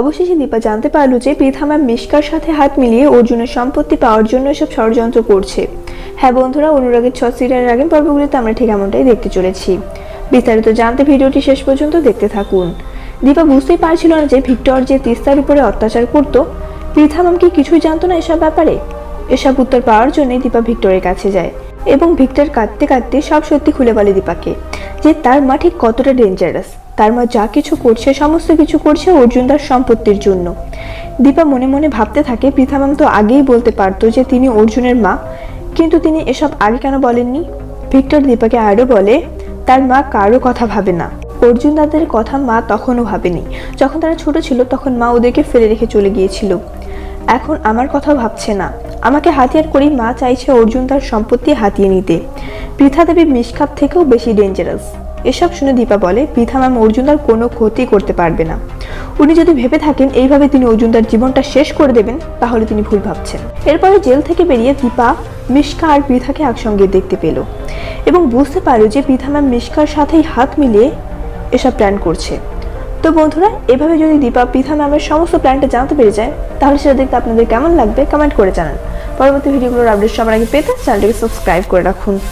অবশেষে দীপা জানতে পারল যে পৃথা ম্যাম মিশকার সাথে হাত মিলিয়ে অর্জুনের সম্পত্তি পাওয়ার জন্য এসব ষড়যন্ত্র করছে। হ্যাঁ বন্ধুরা, অনুরাগের ছ সিরিয়ালের আগের পর্বগুলিতে আমরা ঠিক এমনটাই দেখতে চলেছি। বিস্তারিত জানতে ভিডিওটি শেষ পর্যন্ত দেখতে থাকুন। দীপা বুঝতেই পারছিল না যে ভিক্টর যে তিস্তার উপরে অত্যাচার করত, পৃথা ম্যাম কি কিছুই জানতো না এসব ব্যাপারে? এসব উত্তর পাওয়ার জন্যই দীপা ভিক্টরের কাছে যায় এবং ভিক্টর কাঁদতে কাঁদতে সব সত্যি খুলে বলে দীপাকে যে তার মা ঠিক কতটা ডেঞ্জারাস তার মা যা কিছু করছে, সমস্ত কিছু করছে অর্জুন তার সম্পত্তির জন্য। দীপা মনে মনে ভাবতে থাকে পৃথা তো আগেই বলতে পারতো যে তিনি অর্জুনের মা, কিন্তু তিনি এসব আগে কেন বলেননি? ভিক্টর দীপাকে আরও বলে, তার মা কারও কথা ভাবে না। অর্জুন দাদের কথা মা তখনও ভাবেনি। যখন তারা ছোট ছিল, তখন মা ওদেরকে ফেলে রেখে চলে গিয়েছিল। এখন আমার কথা ভাবছে না। আমাকে হাতিয়ার করেই মা চাইছে অর্জুন তার সম্পত্তি হাতিয়ে নিতে। পৃথা দেবী মিসখাপ থেকেও বেশি ডেঞ্জারাস এসব শুনে দীপা বলে, পৃথা ম্যাম, অর্জুনদার কোনো ক্ষতি করতে পারবে না। উনি যদি ভেবে থাকেন এইভাবে তিনি অর্জুনদার জীবনটা শেষ করে দেবেন, তাহলে তিনি ভুল ভাবছেন। এরপরে জেল থেকে বেরিয়ে দীপা, মিশকা আর পৃথাকে একসঙ্গে দেখতে পেল এবং বুঝতে পারল যে পৃথা ম্যাম, মিশকার সাথেই হাত মিলিয়ে এসব প্ল্যান করছে। তো বন্ধুরা, এভাবে যদি দীপা পৃথা ম্যামের সমস্ত প্ল্যানটা জানতে পেরে যায়, তাহলে সেটা দেখতে আপনাদের কেমন লাগবে কমেন্ট করে জানান। পরবর্তী ভিডিওগুলোর আপডেট সবার আগে পেতে চ্যানেলটিকে সাবস্ক্রাইব করে রাখুন।